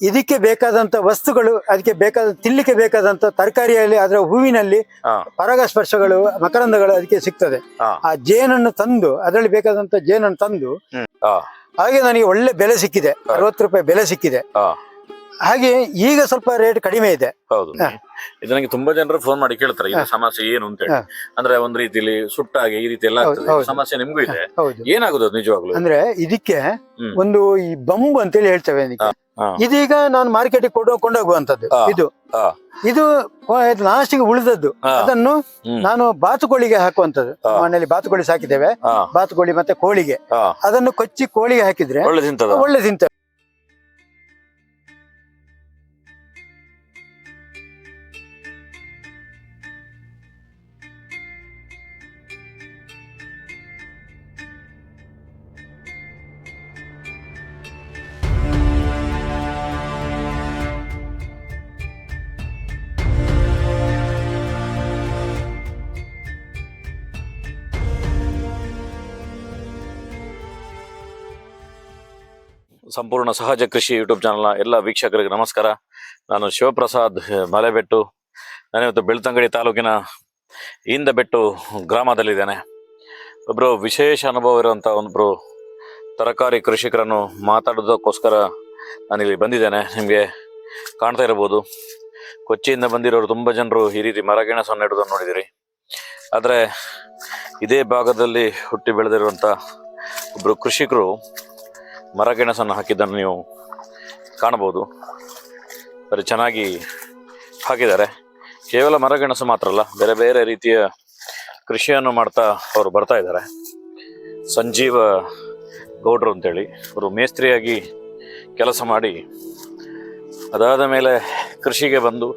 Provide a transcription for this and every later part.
ಇದಕ್ಕೆ ಬೇಕಾದಂತ ವಸ್ತುಗಳು ಅದಕ್ಕೆ ಬೇಕಾದ ತಿನ್ಲಿಕ್ಕೆ ಬೇಕಾದಂತ ತರಕಾರಿಯಲ್ಲಿ ಅದರ ಹೂವಿನಲ್ಲಿ ಪರಾಗಸ್ಪರ್ಶಗಳು ಮಕರಂದಗಳು ಅದಕ್ಕೆ ಸಿಗ್ತದೆ. ಆ ಜೇನನ್ನು ತಂದು ಅದರಲ್ಲಿ ಬೇಕಾದಂತ ಜೇನನ್ನು ತಂದು ಹಾಗೆ ನನಗೆ ಒಳ್ಳೆ ಬೆಲೆ ಸಿಕ್ಕಿದೆ. ಅರವತ್ತು ರೂಪಾಯಿ ಬೆಲೆ ಸಿಕ್ಕಿದೆ. ಹಾಗೆ ಈಗ ಸ್ವಲ್ಪ ರೇಟ್ ಕಡಿಮೆ ಇದೆ. ಹೌದು. ಇದು ನನಗೆ ತುಂಬಾ ಜನರು ಫೋನ್ ಮಾಡಿ ಕೇಳ್ತಾರೆ ಇದು ಸಮಸ್ಯೆ ಏನು ಅಂತ ಹೇಳಿ. ಅಂದ್ರೆ ಒಂದ್ ರೀತಿಲಿ ಸುಟ್ಟಾಗಿ ಈ ರೀತಿ ಎಲ್ಲ ಆಗ್ತದೆ ಸಮಸ್ಯೆ ನಿಮ್ಗೂ ಇದೆ. ಏನಾಗುದು ಅದು ನಿಜವಾಗ್ಲು? ಅಂದ್ರೆ ಇದಕ್ಕೆ ಒಂದು ಈ ಬಮ್ಮು ಅಂತ ಹೇಳಿ ಹೇಳ್ತೇವೆ ಇದಕ್ಕೆ. ಇದೀಗ ನಾನು ಮಾರ್ಕೆಟ್ ಕೊಡ ಕೊಂಡೋಗುವಂತದ್ದು ಇದು. ಇದು ಲಾಸ್ಟ್ ಲಾಸ್ಟಿಗೆ ಉಳಿದದ್ದು. ಅದನ್ನು ನಾನು ಬಾತುಕೋಳಿಗೆ ಹಾಕುವಂತದ್ದು ಮನೆಯಲ್ಲಿ ಬಾತುಕೋಳಿ ಸಾಕಿದ್ದೇವೆ. ಬಾತುಕೋಳಿ ಮತ್ತೆ ಕೋಳಿಗೆ. ಅದನ್ನು ಕೊಚ್ಚಿ ಕೋಳಿಗೆ ಹಾಕಿದ್ರೆ ಒಳ್ಳೆ ತಿಂತ ಸಂಪೂರ್ಣ ಸಹಜ ಕೃಷಿ ಯೂಟ್ಯೂಬ್ ಚಾನಲ್ನ ಎಲ್ಲ ವೀಕ್ಷಕರಿಗೆ ನಮಸ್ಕಾರ. ನಾನು ಶಿವಪ್ರಸಾದ್ ಮಲೆಬೆಟ್ಟು. ನಾನಿವತ್ತು ಬೆಳ್ತಂಗಡಿ ತಾಲೂಕಿನ ಇಂದಬೆಟ್ಟು ಗ್ರಾಮದಲ್ಲಿದ್ದೇನೆ. ಒಬ್ಬರು ವಿಶೇಷ ಅನುಭವ ಇರುವಂಥ ಒಬ್ಬರು ತರಕಾರಿ ಕೃಷಿಕರನ್ನು ಮಾತಾಡೋದಕ್ಕೋಸ್ಕರ ನಾನಿಲ್ಲಿ ಬಂದಿದ್ದೇನೆ. ನಿಮಗೆ ಕಾಣ್ತಾ ಇರ್ಬೋದು. ಕೊಚ್ಚಿಯಿಂದ ಬಂದಿರೋರು ತುಂಬ ಜನರು ಈ ರೀತಿ ಮರಗೆಣಸನ್ನು ನೆಡೋದನ್ನು ನೋಡಿದಿರಿ. ಆದರೆ ಇದೇ ಭಾಗದಲ್ಲಿ ಹುಟ್ಟಿ ಬೆಳೆದಿರುವಂಥ ಒಬ್ಬರು ಕೃಷಿಕರು ಮರಗೆಣಸನ್ನು ಹಾಕಿದ್ದನ್ನು ನೀವು ಕಾಣಬಹುದು. ಬರೀ ಚೆನ್ನಾಗಿ ಹಾಕಿದ್ದಾರೆ. ಕೇವಲ ಮರಗೆಣಸು ಮಾತ್ರ ಅಲ್ಲ, ಬೇರೆ ಬೇರೆ ರೀತಿಯ ಕೃಷಿಯನ್ನು ಮಾಡ್ತಾ ಅವರು ಬರ್ತಾ ಇದ್ದಾರೆ. ಸಂಜೀವ ಗೌಡ್ರು ಅಂತೇಳಿ, ಅವರು ಮೇಸ್ತ್ರಿಯಾಗಿ ಕೆಲಸ ಮಾಡಿ ಅದಾದ ಮೇಲೆ ಕೃಷಿಗೆ ಬಂದು,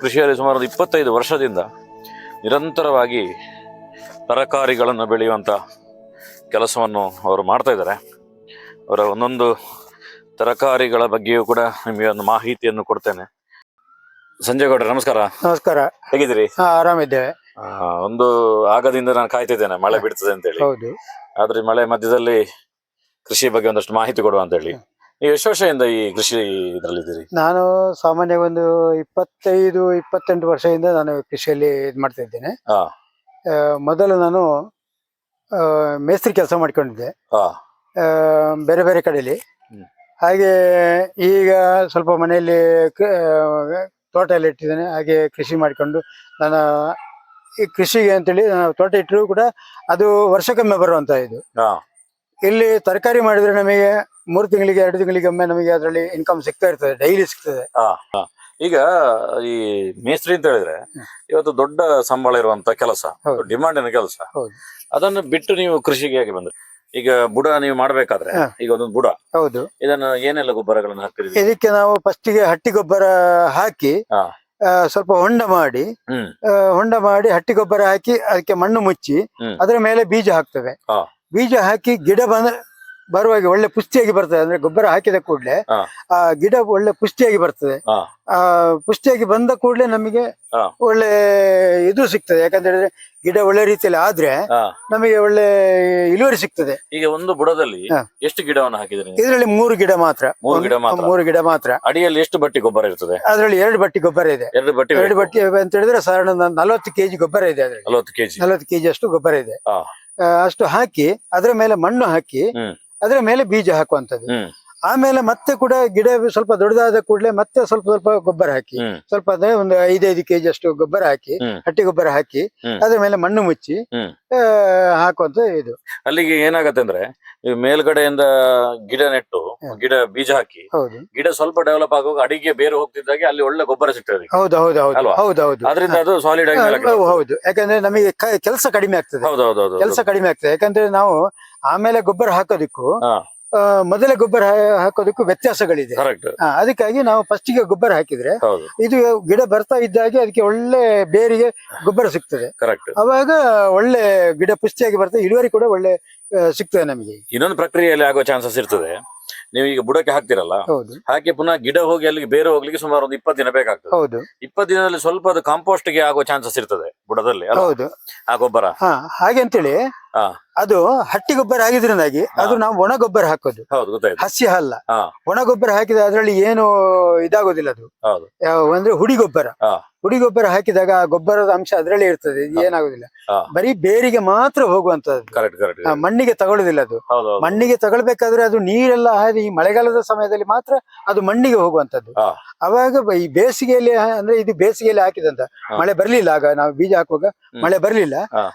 ಕೃಷಿಯಲ್ಲಿ ಸುಮಾರು ಒಂದು ಇಪ್ಪತ್ತೈದು ವರ್ಷದಿಂದ ನಿರಂತರವಾಗಿ ತರಕಾರಿಗಳನ್ನು ಬೆಳೆಯುವಂಥ ಕೆಲಸವನ್ನು ಅವರು ಮಾಡ್ತಾ ಇದ್ದಾರೆ. ಅವರ ಒಂದೊಂದು ತರಕಾರಿಗಳ ಬಗ್ಗೆಯೂ ಕೂಡ ನಿಮಗೆ ಒಂದು ಮಾಹಿತಿಯನ್ನು ಕೊಡ್ತೇನೆ. ಸಂಜಯ್ ಗೌಡ್ರೆ ನಮಸ್ಕಾರ. ನಮಸ್ಕಾರ. ಹೇಗಿದ್ದೀರಿ? ಆರಾಮಿದ್ದೇವೆ. ಆ, ಒಂದು ಆಗದಿಂದ ನಾನು ಕಾಯ್ತಿದ್ದೇನೆ ಮಳೆ ಬಿಡ್ತದೆ ಅಂತೇಳಿ. ಹೌದು. ಆದ್ರೆ ಈ ಮಳೆ ಮಧ್ಯದಲ್ಲಿ ಕೃಷಿ ಬಗ್ಗೆ ಒಂದಷ್ಟು ಮಾಹಿತಿ ಕೊಡುವ ಅಂತೇಳಿ. ನೀವು ಎಷ್ಟು ವರ್ಷದಿಂದ ಈ ಕೃಷಿ ಇದರಲ್ಲಿದ್ದೀರಿ? ನಾನು ಸಾಮಾನ್ಯ ಒಂದು ಇಪ್ಪತ್ತೈದು ಇಪ್ಪತ್ತೆಂಟು ವರ್ಷದಿಂದ ನಾನು ಕೃಷಿಯಲ್ಲಿ ಇದು ಮಾಡ್ತಾ ಇದ್ದೇನೆ ಹಾ. ಆ, ಮೊದಲು ನಾನು ಆ, ಮೇಸ್ತ್ರಿ ಕೆಲಸ ಮಾಡ್ಕೊಂಡಿದ್ದೆ. ಹಾ. ಬೇರೆ ಬೇರೆ ಕಡೆಯಲ್ಲಿ ಹಾಗೆ ಈಗ ಸ್ವಲ್ಪ ಮನೆಯಲ್ಲಿ ತೋಟ ಎಲ್ಲ ಇಟ್ಟಿದ್ದೇನೆ. ಹಾಗೆ ಕೃಷಿ ಮಾಡಿಕೊಂಡು ನಾನು ಈ ಕೃಷಿಗೆ ಅಂತೇಳಿ ನಾನು ತೋಟ ಇಟ್ಟರೂ ಕೂಡ ಅದು ವರ್ಷಕ್ಕೊಮ್ಮೆ ಬರುವಂತ ಇದು. ಇಲ್ಲಿ ತರಕಾರಿ ಮಾಡಿದ್ರೆ ನಮಗೆ ಮೂರು ತಿಂಗಳಿಗೆ ಎರಡು ತಿಂಗಳಿಗೆ ಒಮ್ಮೆ ನಮಗೆ ಅದರಲ್ಲಿ ಇನ್ಕಮ್ ಸಿಗ್ತಾ ಇರ್ತದೆ ಡೈಲಿ ಸಿಗ್ತದೆ. ಈಗ ಈ ಮೇಸ್ತ್ರಿ ಅಂತ ಹೇಳಿದ್ರೆ ಇವತ್ತು ದೊಡ್ಡ ಸಂಬಳ ಇರುವಂತ ಕೆಲಸ ಡಿಮಾಂಡ್ ಕೆಲಸ. ಅದನ್ನು ಬಿಟ್ಟು ನೀವು ಕೃಷಿಗೆ ಹೇಗೆ ಬಂದ್ರಿ? ಈಗ ಬುಡ ನೀವು ಮಾಡ್ಬೇಕಾದ್ರೆ ಈಗ ಒಂದೊಂದು ಬುಡ. ಹೌದು. ಇದನ್ನು ಏನೆಲ್ಲ ಗೊಬ್ಬರಗಳನ್ನು ಹಾಕ್ತಿದ್ರಿ ಇದಕ್ಕೆ ನಾವು ಫಸ್ಟಿಗೆ ಹಟ್ಟಿ ಗೊಬ್ಬರ ಹಾಕಿ ಸ್ವಲ್ಪ ಹೊಂಡ ಮಾಡಿ ಹೊಂಡ ಮಾಡಿ ಹಟ್ಟಿ ಗೊಬ್ಬರ ಹಾಕಿ ಅದಕ್ಕೆ ಮಣ್ಣು ಮುಚ್ಚಿ. ಅದರ ಮೇಲೆ ಬೀಜ ಹಾಕ್ತೇವೆ. ಬೀಜ ಹಾಕಿ ಗಿಡ ಬಂದ ಬರುವಾಗ ಒಳ್ಳೆ ಪುಷ್ಟಿಯಾಗಿ ಬರ್ತದೆ. ಅಂದ್ರೆ ಗೊಬ್ಬರ ಹಾಕಿದ ಕೂಡಲೇ ಆ ಗಿಡ ಒಳ್ಳೆ ಪುಷ್ಟಿಯಾಗಿ ಬರ್ತದೆ. ಆ ಪುಷ್ಟಿಯಾಗಿ ಬಂದ ಕೂಡಲೇ ನಮಗೆ ಒಳ್ಳೆ ಇದು ಸಿಗ್ತದೆ. ಯಾಕಂತ ಹೇಳಿದ್ರೆ ಗಿಡ ಒಳ್ಳೆ ರೀತಿಯಲ್ಲಿ ಆದ್ರೆ ನಮಗೆ ಒಳ್ಳೆ ಇಳುವರಿ ಸಿಗ್ತದೆ. ಈಗ ಒಂದು ಬುಡದಲ್ಲಿ ಎಷ್ಟು ಗಿಡವನ್ನು ಹಾಕಿದ್ರೆ? ಇದರಲ್ಲಿ ಮೂರು ಗಿಡ ಮಾತ್ರ. ಮೂರು ಗಿಡ ಮಾತ್ರ? ಮೂರು ಗಿಡ ಮಾತ್ರ. ಅಡಿಯಲ್ಲಿ ಎಷ್ಟು ಬಟ್ಟಿ ಗೊಬ್ಬರ ಇರ್ತದೆ? ಅದರಲ್ಲಿ ಎರಡು ಬಟ್ಟಿ ಗೊಬ್ಬರ ಇದೆ. ಎರಡು ಬಟ್ಟಿ ಎರಡು ಬಟ್ಟಿ ಅಂತ ಹೇಳಿದ್ರೆ ಸಾಧಾರಣ ನಲವತ್ತು ಕೆಜಿ ಗೊಬ್ಬರ ಇದೆ ಅದರಲ್ಲಿ. ನಲವತ್ತು ಕೆಜಿ. ನಲವತ್ತು ಕೆಜಿ ಅಷ್ಟು ಗೊಬ್ಬರ ಇದೆ. ಅಷ್ಟು ಹಾಕಿ ಅದರ ಮೇಲೆ ಮಣ್ಣು ಹಾಕಿ. ಅದರ ಮೇಲೆ ಬೀಜ ಹಾಕುವಂತದ್ದು ಆಮೇಲೆ ಮತ್ತೆ ಕೂಡ ಗಿಡ ಸ್ವಲ್ಪ ದೊಡ್ಡದಾದ ಕೂಡಲೇ ಮತ್ತೆ ಸ್ವಲ್ಪ ಸ್ವಲ್ಪ ಗೊಬ್ಬರ ಹಾಕಿ ಸ್ವಲ್ಪ ಅಂದ್ರೆ ಒಂದು ಐದೈದು ಕೆಜಿ ಅಷ್ಟು ಗೊಬ್ಬರ ಹಾಕಿ. ಹಟ್ಟಿ ಗೊಬ್ಬರ ಹಾಕಿ. ಅದ್ರ ಮೇಲೆ ಮಣ್ಣು ಮುಚ್ಚಿ ಹಾಕುವಂತ ಇದು. ಅಲ್ಲಿಗೆ ಏನಾಗತ್ತೆ ಅಂದ್ರೆ ಮೇಲ್ಗಡೆಯಿಂದ ಗಿಡ ನೆಟ್ಟು ಗಿಡ ಬೀಜ ಹಾಕಿ ಹೌದು. ಗಿಡ ಸ್ವಲ್ಪ ಡೆವಲಪ್ ಆಗುವಾಗ ಅಡಿಗೆ ಬೇರೆ ಹೋಗ್ತಿದ್ದಾಗೆ ಅಲ್ಲಿ ಒಳ್ಳೆ ಗೊಬ್ಬರ ಸಿಗ್ತದೆ ಹೌದು ಹೌದು ಹೌದು? ಹೌದು ಹೌದು. ಅದರಿಂದ ಅದು ಸಾಲಿಡ್ ಆಗಿ ಹೌದು, ಯಾಕಂದ್ರೆ ನಮಗೆ ಕೆಲಸ ಕಡಿಮೆ ಆಗ್ತದೆ. ಹೌದು ಹೌದು ಹೌದು ಕೆಲಸ ಕಡಿಮೆ ಆಗ್ತದೆ. ಯಾಕಂದ್ರೆ ನಾವು ಆಮೇಲೆ ಗೊಬ್ಬರ ಹಾಕೋದಿಕ್ಕೂ ಮೊದಲೇ ಗೊಬ್ಬರ ಹಾಕೋದಕ್ಕೂ ವ್ಯತ್ಯಾಸಗಳಿದೆ. ಅದಕ್ಕಾಗಿ ನಾವು ಫಸ್ಟ್ಗೆ ಗೊಬ್ಬರ ಹಾಕಿದ್ರೆ ಇದು ಗಿಡ ಬರ್ತಾ ಇದ್ದಾಗೆ ಅದಕ್ಕೆ ಒಳ್ಳೆ ಬೇರಿಗೆ ಗೊಬ್ಬರ ಸಿಗ್ತದೆ. ಕರೆಕ್ಟ್ ಅವಾಗ ಒಳ್ಳೆ ಗಿಡ ಪುಷ್ಟಿಯಾಗಿ ಬರ್ತದೆ ಇಳುವರಿ ಕೂಡ ಒಳ್ಳೆ ಸಿಗ್ತದೆ ನಮಗೆ. ಇನ್ನೊಂದು ಪ್ರಕ್ರಿಯೆಯಲ್ಲಿ ಆಗುವ ಚಾನ್ಸಸ್ ಇರ್ತದೆ. ನೀವು ಈಗ ಬುಡಕ್ಕೆ ಹಾಕ್ತಿರಲ್ಲ ಹೌದು. ಹಾಕಿ ಪುನಃ ಗಿಡ ಹೋಗಿ ಅಲ್ಲಿಗೆ ಬೇರೆ ಹೋಗ್ಲಿಕ್ಕೆ ಸುಮಾರು ಒಂದು ಇಪ್ಪತ್ತು ದಿನ ಬೇಕಾಗ್ತದೆ. ಹೌದು. ಇಪ್ಪತ್ತು ದಿನದಲ್ಲಿ ಸ್ವಲ್ಪ ಅದು ಕಾಂಪೋಸ್ಟ್ಗೆ ಆಗುವ ಚಾನ್ಸಸ್ ಇರ್ತದೆ ಬುಡದಲ್ಲಿ? ಹೌದು. ಆ ಗೊಬ್ಬರ? ಹಾ ಹಾಗೆ ಅಂತೇಳಿ. ಅದು ಹಟ್ಟಿ ಗೊಬ್ಬರ ಆಗಿದ್ರಿಂದಾಗಿ ಅದು ನಾವು ಒಣ ಗೊಬ್ಬರ ಹಾಕೋದು. ಹಸಿ ಅಲ್ಲ. ಹಾ. ಒಣ ಗೊಬ್ಬರ ಹಾಕಿದ ಅದರಲ್ಲಿ ಏನು ಇದಾಗೋದಿಲ್ಲ ಅದು. ಅಂದ್ರೆ ಹುಡಿ ಗೊಬ್ಬರ. ಹುಡಿ ಗೊಬ್ಬರ ಹಾಕಿದಾಗ ಆ ಗೊಬ್ಬರದ ಅಂಶ ಅದರಲ್ಲಿ ಇರ್ತದೆ. ಏನಾಗುದಿಲ್ಲ. ಬರೀ ಬೇರಿಗೆ ಮಾತ್ರ ಹೋಗುವಂತದ್ದು ಮಣ್ಣಿಗೆ ತಗೊಳ್ಳೋದಿಲ್ಲ ಅದು. ಮಣ್ಣಿಗೆ ತಗೊಳ್ಬೇಕಾದ್ರೆ ಅದು ನೀರೆಲ್ಲ ಹಾರಿ ಈ ಮಳೆಗಾಲದ ಸಮಯದಲ್ಲಿ ಮಾತ್ರ ಅದು ಮಣ್ಣಿಗೆ ಹೋಗುವಂತದ್ದು. ಅವಾಗ ಈ ಬೇಸಿಗೆಯಲ್ಲಿ ಅಂದ್ರೆ ಇದು ಬೇಸಿಗೆಯಲ್ಲಿ ಹಾಕಿದಂತ ಮಳೆ ಬರ್ಲಿಲ್ಲ. ಆಗ ನಾವು ಬೀಜ ಹಾಕುವಾಗ ಮಳೆ ಬರ್ಲಿಲ್ಲ.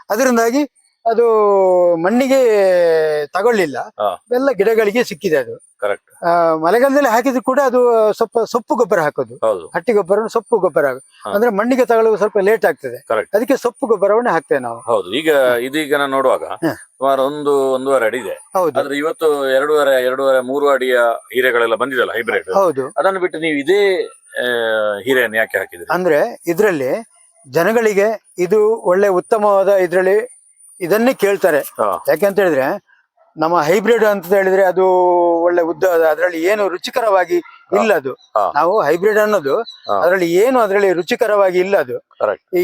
ಅದರಿಂದಾಗಿ ಅದು ಮಣ್ಣಿಗೆ ತಗೊಳ್ಳಿಲ್ಲ. ಎಲ್ಲ ಗಿಡಗಳಿಗೆ ಸಿಕ್ಕಿದೆ ಅದು. ಕರೆಕ್ಟ್ ಮಳೆಗಾಲದಲ್ಲಿ ಹಾಕಿದ್ರು ಕೂಡ ಅದು ಸ್ವಲ್ಪ ಸೊಪ್ಪು ಗೊಬ್ಬರ ಹಾಕೋದು. ಹಟ್ಟಿ ಗೊಬ್ಬರ ಸೊಪ್ಪು ಗೊಬ್ಬರ. ಅಂದ್ರೆ ಮಣ್ಣಿಗೆ ತಗೊಳ್ಳುವ ಸ್ವಲ್ಪ ಲೇಟ್ ಆಗ್ತದೆ. ಅದಕ್ಕೆ ಸೊಪ್ಪು ಗೊಬ್ಬರವನ್ನೇ ಹಾಕ್ತೇವೆ ನಾವು. ಹೌದು. ಈಗ ಇದೀಗ ನಾನು ನೋಡುವಾಗ. ಸುಮಾರು ಒಂದು ಒಂದೂವರೆ ಅಡಿ ಇದೆ. ಹೌದು. ಆದ್ರೆ ಇವತ್ತು ಎರಡೂವರೆ ಎರಡೂವರೆ ಮೂರು ಅಡಿಯ ಹೀರೆಗಳೆಲ್ಲ ಬಂದಿದಲ್ಲ ಹೈಬ್ರಿಡ್ ಹೌದು. ಅದನ್ನು ಬಿಟ್ಟು ನೀವು ಇದೇ ಹೀರೆಯನ್ನು ಯಾಕೆ ಹಾಕಿದ್ರಿ? ಅಂದ್ರೆ ಇದರಲ್ಲಿ ಜನಗಳಿಗೆ ಇದು ಒಳ್ಳೆ ಉತ್ತಮವಾದ ಇದರಲ್ಲಿ ಇದನ್ನೇ ಕೇಳ್ತಾರೆ. ಯಾಕೆಂತ ಹೇಳಿದ್ರೆ ನಮ್ಮ ಹೈಬ್ರಿಡ್ ಅಂತ ಹೇಳಿದ್ರೆ ಅದು ಒಳ್ಳೆ ಉದ್ದ ಅದರಲ್ಲಿ ಏನು ರುಚಿಕರವಾಗಿ ಇಲ್ಲ ಅದು. ನಾವು ಹೈಬ್ರಿಡ್ ಅನ್ನೋದು. ಅದರಲ್ಲಿ ಏನು ಅದರಲ್ಲಿ ರುಚಿಕರವಾಗಿ ಇಲ್ಲ ಅದು.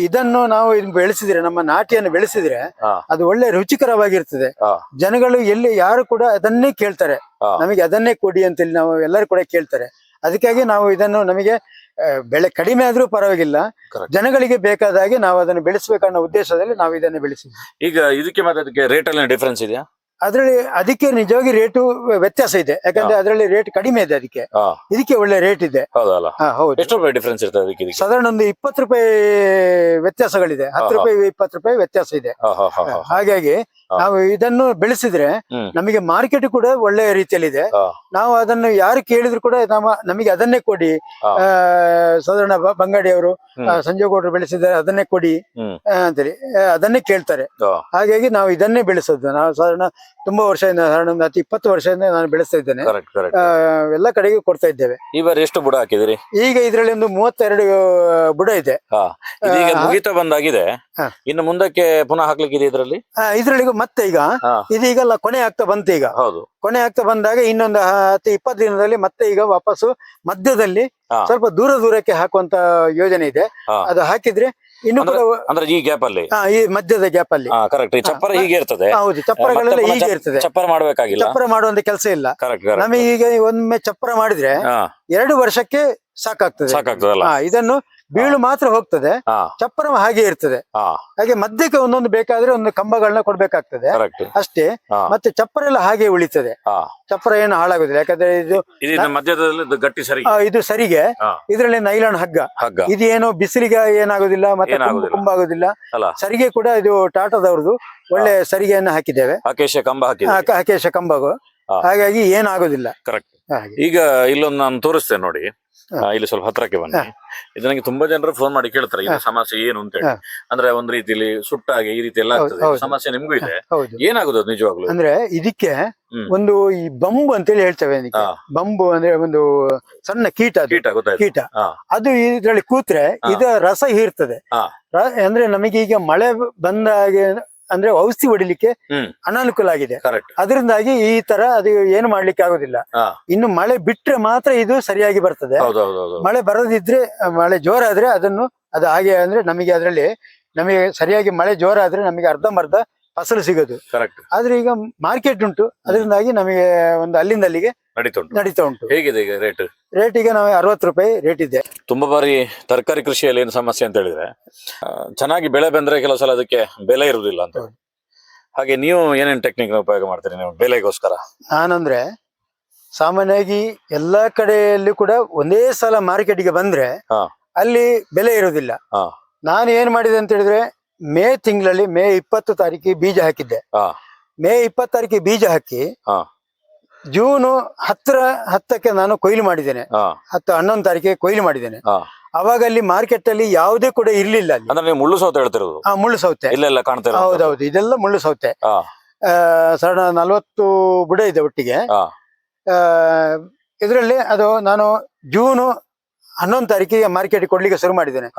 ಇದನ್ನು ನಾವು ಇದು ಬೆಳೆಸಿದ್ರೆ ನಮ್ಮ ನಾಟಿಯನ್ನು ಬೆಳೆಸಿದ್ರೆ ಅದು ಒಳ್ಳೆ ರುಚಿಕರವಾಗಿರ್ತದೆ. ಜನಗಳು ಎಲ್ಲಿ ಯಾರು ಕೂಡ ಅದನ್ನೇ ಕೇಳ್ತಾರೆ. ನಮಗೆ ಅದನ್ನೇ ಕೊಡಿ ಅಂತೇಳಿ ನಾವು ಎಲ್ಲರೂ ಕೂಡ ಕೇಳ್ತಾರೆ. ಅದಕ್ಕಾಗಿ ನಾವು ಇದನ್ನು ನಮಗೆ ಬೆಳೆ ಕಡಿಮೆ ಆದ್ರೂ ಪರವಾಗಿಲ್ಲ. ಜನಗಳಿಗೆ ಬೇಕಾದ ಹಾಗೆ ನಾವು ಅದನ್ನು ಬೆಳೆಸಬೇಕನ್ನೋ ಉದ್ದೇಶದಲ್ಲಿ ನಾವು ಇದನ್ನು ಬೆಳೆಸಿದ್ವಿ. ಈಗ ಇದಕ್ಕೆ ಮತ್ತೆ ಅದಕ್ಕೆ ರೇಟ್ ಅಲ್ಲಿ ಡಿಫ್ರೆನ್ಸ್ ಇದೆಯಾ? ಅದರಲ್ಲಿ ಅದಕ್ಕೆ ನಿಜವಾಗಿ ರೇಟು ವ್ಯತ್ಯಾಸ ಇದೆ. ಯಾಕಂದ್ರೆ ಅದರಲ್ಲಿ ರೇಟ್ ಕಡಿಮೆ ಇದೆ ಅದಕ್ಕೆ. ಇದಕ್ಕೆ ಒಳ್ಳೆ ರೇಟ್ ಇದೆ. ಹೌದಲ್ಲ? ಹೌದು. ಎಷ್ಟು ರೂಪಾಯಿ ಡಿಫ್ರೆನ್ಸ್ ಇರ್ತದೆ ಅದಕ್ಕೆ ಸಾಧಾರಣ ಒಂದು ಇಪ್ಪತ್ತು ರೂಪಾಯಿ ವ್ಯತ್ಯಾಸಗಳಿದೆ. ಹತ್ತು. ರೂಪಾಯಿ ಇಪ್ಪತ್ತು ರೂಪಾಯಿ ವ್ಯತ್ಯಾಸ ಇದೆ. ಹಾಗಾಗಿ ನಾವು ಇದನ್ನು ಬೆಳೆಸಿದ್ರೆ ನಮಗೆ ಮಾರ್ಕೆಟ್ ಕೂಡ ಒಳ್ಳೆ ರೀತಿಯಲ್ಲಿ ಇದೆ ನಾವು ಅದನ್ನು ಯಾರು ಕೇಳಿದ್ರು ಕೂಡ ನಮ್ಮ ನಮಗೆ ಅದನ್ನೇ ಕೊಡಿ. ಸಾಧಾರಣ ಬ- ಬಂಗಾಡಿಯವರು ಹ್ಮ್. ಆ, ಸಂಜಯ್ ಗೌಡರು ಬೆಳೆಸಿದ್ದಾರೆ ಅದನ್ನೇ ಕೊಡಿ ಅಂತೇಳಿ ಅದನ್ನೇ ಕೇಳ್ತಾರೆ. ಹಾಗಾಗಿ ನಾವು ಇದನ್ನೇ ಬೆಳೆಸೋದು. ನಾವು ಸಾಧಾರಣ ತುಂಬಾ ವರ್ಷದಿಂದ ಸಾಧಾರಣ ಹತ್ತು ಇಪ್ಪತ್ತು ವರ್ಷದಿಂದ ನಾನು ಬೆಳೆಸ್ತಾ ಇದ್ದೇನೆ. ಕರೆಕ್ಟ್ ಕರೆಕ್ಟ್ ಆ, ಎಲ್ಲ ಕಡೆಗೂ ಕೊಡ್ತಾ ಇದ್ದೇವೆ. ಈ ಬಾರಿ ಎಷ್ಟು ಬುಡ ಹಾಕಿದಿರಿ? ಈಗ ಇದರಲ್ಲಿ ಒಂದು ಮೂವತ್ತೆರಡು ಬುಡ ಇದೆ. ಹಾ ಇದೀಗ ಆ, ಮುಗಿತಾ ಬಂದಾಗಿದೆ. ಹಾ. ಇನ್ನು ಮುಂದಕ್ಕೆ ಪುನಃ ಹಾಕ್ಲಿಕ್ಕೆ ಇದೆ ಇದರಲ್ಲಿ ಇದರಲ್ಲಿ ಮತ್ತೆ ಈಗ ಹಾ. ಇದೀಗೆಲ್ಲ ಕೊನೆ ಆಗ್ತಾ ಬಂತು ಈಗ. ಹೌದು. ಕೊನೆ ಆಗ್ತಾ ಬಂದಾಗ ಇನ್ನೊಂದು ಹತ್ತು ಇಪ್ಪತ್ತು ದಿನದಲ್ಲಿ ಮತ್ತೆ ಈಗ ವಾಪಸ್ ಮಧ್ಯದಲ್ಲಿ ಹಾ. ಸ್ವಲ್ಪ ದೂರ ದೂರಕ್ಕೆ ಹಾಕುವಂತ ಯೋಜನೆ ಇದೆ. ಹಾ. ಅದು ಹಾಕಿದ್ರೆ ಇನ್ನು ಕೂಡ ಅಂದ್ರೆ ಈ ಗ್ಯಾಪ್ ಅಲ್ಲಿ? ಹಾ, ಈ ಮಧ್ಯದ ಗ್ಯಾಪ್ ಅಲ್ಲಿ. ಕರೆಕ್ಟ್ ಚಪ್ಪರ. ಹೀಗೆ ಇರ್ತದೆ. ಹೌದು. ಚಪ್ಪರಗಳೆಲ್ಲ ಮತ್ತೆ ಪುನಃ ಹೀಗೆ ಚಪ್- ಇರ್ತದೆ. ಚಪ್ಪರ ಮಾಡ್ಬೇಕಾಗಿಲ್ಲ? ಚಪ್ಪರ ಮಾಡುವಂತ ಕೆಲಸ ಇಲ್ಲ. ಕರೆಕ್ಟ್ ಕರೆಕ್ಟ್ ನಮಗೆ ಈಗ ಒಮ್ಮೆ ಚಪ್ಪರ ಮಾಡಿದ್ರೆ ಎರಡು ವರ್ಷಕ್ಕೆ ಸಾಕಾಗ್ತದೆ. ಸಾಕಾಗ್ತದಲ್ಲ? ಹಾ, ಇದನ್ನು ಬೀಳು ಮಾತ್ರ ಹೋಗ್ತದೆ ಚಪ್ಪರ ಹಾಗೆ ಇರ್ತದೆ. ಹಾಗೆ ಮಧ್ಯಕ್ಕೆ ಒಂದೊಂದು ಬೇಕಾದ್ರೆ ಒಂದು ಕಂಬಗಳನ್ನ ಕೊಡ್ಬೇಕಾಗ್ತದೆ. ಅಷ್ಟೇ. ಮತ್ತೆ ಚಪ್ಪರ ಎಲ್ಲ ಹಾಗೆ ಉಳಿತದೆ. ಚಪ್ಪರ ಏನು ಹಾಳಾಗುದಿಲ್ಲ. ಯಾಕಂದ್ರೆ ಇದು ಇದು ಮಧ್ಯದಲ್ಲಿ ಗಟ್ಟಿ ಸರಿ. ಇದು ಸರಿಗೆ. ಇದರಲ್ಲಿ ನೈಲಾನ್ ಹಗ್ಗ. ಹಗ್ಗ. ಇದು ಏನು ಬಿಸಿಲಿಗೆ ಏನಾಗುದಿಲ್ಲ ಮತ್ತೆ. ಕುಂಬಾಗುದಿಲ್ಲ. ಸರಿಗೆ ಕೂಡ ಇದು ಟಾಟಾದವ್ರದ್ದು ಒಳ್ಳೆ ಸರಿಗೆಯನ್ನು ಹಾಕಿದ್ದೇವೆ. ಆಕೇಶ ಕಂಬ ಹಕೇಶ ಕಂಬಗು ಹಾಗಾಗಿ ಏನಾಗುದಿಲ್ಲ. ಕರೆಕ್ಟ್ ಈಗ ಇಲ್ಲೊಂದು ನಾನು ತೋರಿಸ್ತೇನೆ ನೋಡಿ. ಇಲ್ಲಿ ಸ್ವಲ್ಪ ಹತ್ರಕ್ಕೆ ಬನ್ನಿ. ಇದು ನನಗೆ ತುಂಬಾ ಜನರು ಫೋನ್ ಮಾಡಿ ಕೇಳ್ತಾರೆ ಇದು ಸಮಸ್ಯೆ ಏನು? ಅಂತ ಹೇಳಿ. ಅಂದ್ರೆ ಒಂದ್ ರೀತಿಲಿ ಸುಟ್ಟಾಗಿ ಈ ರೀತಿ ಎಲ್ಲ ಆಗ್ತದೆ. ಸಮಸ್ಯೆ ನಿಮ್ಗೂ ಇದೆ. ಏನಾಗುದು ನಿಜವಾಗ್ಲು? ಅಂದ್ರೆ ಇದಕ್ಕೆ ಒಂದು ಈ ಬಂಬು ಅಂತೇಳಿ ಹೇಳ್ತೇವೆ. ಬಂಬು ಅಂದ್ರೆ ಒಂದು ಸಣ್ಣ ಕೀಟ ಕೀಟ ಕೀಟ. ಅದು ಇದ್ರಲ್ಲಿ ಕೂತ್ರೆ ಇದ ಇದು ರಸ ಹೀರ್ತದೆ. ಅಂದ್ರೆ ನಮಗೆ ಈಗ ಮಳೆ ಬಂದ ಹಾಗೆ ಅಂದ್ರೆ ಔಷಧಿ ಹೊಡಿಲಿಕ್ಕೆ ಅನಾನುಕೂಲ ಆಗಿದೆ. ಕರೆಕ್ಟ್ ಅದರಿಂದಾಗಿ ಈ ತರ ಅದು ಏನು ಮಾಡ್ಲಿಕ್ಕೆ ಆಗುದಿಲ್ಲ. ಇನ್ನು ಮಳೆ ಬಿಟ್ರೆ ಮಾತ್ರ ಇದು ಸರಿಯಾಗಿ ಬರ್ತದೆ. ಮಳೆ ಬರದಿದ್ರೆ ಮಳೆ ಜೋರಾದ್ರೆ ಅದನ್ನು ಅದು ಹಾಗೆ ಅಂದ್ರೆ ನಮಗೆ ಅದರಲ್ಲಿ ನಮಗೆ ಸರಿಯಾಗಿ ಮಳೆ ಜೋರಾದ್ರೆ ನಮಗೆ ಅರ್ಧಂಬರ್ಧ ಫಸಲು ಸಿಗೋದು. ಕರೆಕ್ಟ್ ಆದ್ರೆ ಈಗ ಮಾರ್ಕೆಟ್ ಉಂಟು. ಅದರಿಂದಾಗಿ ನಮಗೆ ಒಂದು ಅಲ್ಲಿಂದ ಅಲ್ಲಿಗೆ ನಡೀತಾ ಉಂಟು ಹೇಗಿದೆ ಈಗ ರೇಟ್ ರೇಟ್ ಈಗ ನಾವು ಅರವತ್ತು ರೂಪಾಯಿ ರೇಟ್ ಇದೆ ತುಂಬಾ ಬಾರಿ ತರಕಾರಿ ಕೃಷಿಯಲ್ಲಿ ಏನು ಸಮಸ್ಯೆ ಅಂತ ಹೇಳಿದ್ರೆ ಆ, ಚೆನ್ನಾಗಿ ಬೆಳೆ ಬಂದ್ರೆ ಕೆಲವು ಸಲ ಅದಕ್ಕೆ ಬೆಲೆ ಇರುವುದಿಲ್ಲ ಅಂತ. ಹಾಗೆ ನೀವು ಏನೇನು ಟೆಕ್ನಿಕ್ ಉಪಯೋಗ ಮಾಡ್ತೀರಿ ನೀವು ಬೆಲೆಗೋಸ್ಕರ ನಾನಂದ್ರೆ ಸಾಮಾನ್ಯವಾಗಿ ಎಲ್ಲಾ ಕಡೆಯಲ್ಲಿ ಕೂಡ ಒಂದೇ ಸಲ ಮಾರ್ಕೆಟ್ಗೆ ಬಂದ್ರೆ ಹಾ. ಅಲ್ಲಿ ಬೆಲೆ ಇರುವುದಿಲ್ಲ ಹಾ. ನಾನು ಏನ್ ಮಾಡಿದೆ ಅಂತ ಹೇಳಿದ್ರೆ ಮೇ ತಿಂಗಳಲ್ಲಿ ಮೇ ಇಪ್ಪತ್ತು ತಾರೀಕಿಗೆ ಬೀಜ ಹಾಕಿದ್ದೆ ಹಾ. ಮೇ ಇಪ್ಪತ್ತು ತಾರೀಕಿಗೆ ಬೀಜ ಹಾಕಿ ಹಾ. ಜೂನು ಹತ್ತರ ಹತ್ತಕ್ಕೆ ನಾನು ಕೊಯ್ಲು ಮಾಡಿದ್ದೇನೆ. ಹತ್ತು ಹನ್ನೊಂದು ತಾರೀಕಿಗೆ ಕೊಯ್ಲು ಮಾಡಿದ್ದೇನೆ. ಅವಾಗ ಅಲ್ಲಿ ಮಾರ್ಕೆಟ್ ಅಲ್ಲಿ ಯಾವುದೇ ಕೂಡ ಇರ್ಲಿಲ್ಲ ಅಲ್ಲಿ. ಅಂದ್ರೆ ನೀವು ಮುಳ್ಳು ಸೌತೆ ಹೇಳ್ತಿರೋದು? ಆ ಮುಳ್ಳು ಸೌತೆ. ಇಲ್ಲೆಲ್ಲ ಕಾಣ್ತೀರ ಹೌದೌದು ಇದೆಲ್ಲ ಮುಳ್ಳು ಸೌತೆ. ಸಾಧಾರಣ ನಲವತ್ತು ಬುಡ ಇದೆ ಒಟ್ಟಿಗೆ. ಇದರಲ್ಲಿ ಅದು ನಾನು ಜೂನು ಹನ್ನೊಂದು ತಾರೀಕಿಗೆ ಮಾರ್ಕೆಟ್ ಕೊಡ್ಲಿಕ್ಕೆ ಶುರು ಮಾಡಿದ್ದೇನೆ.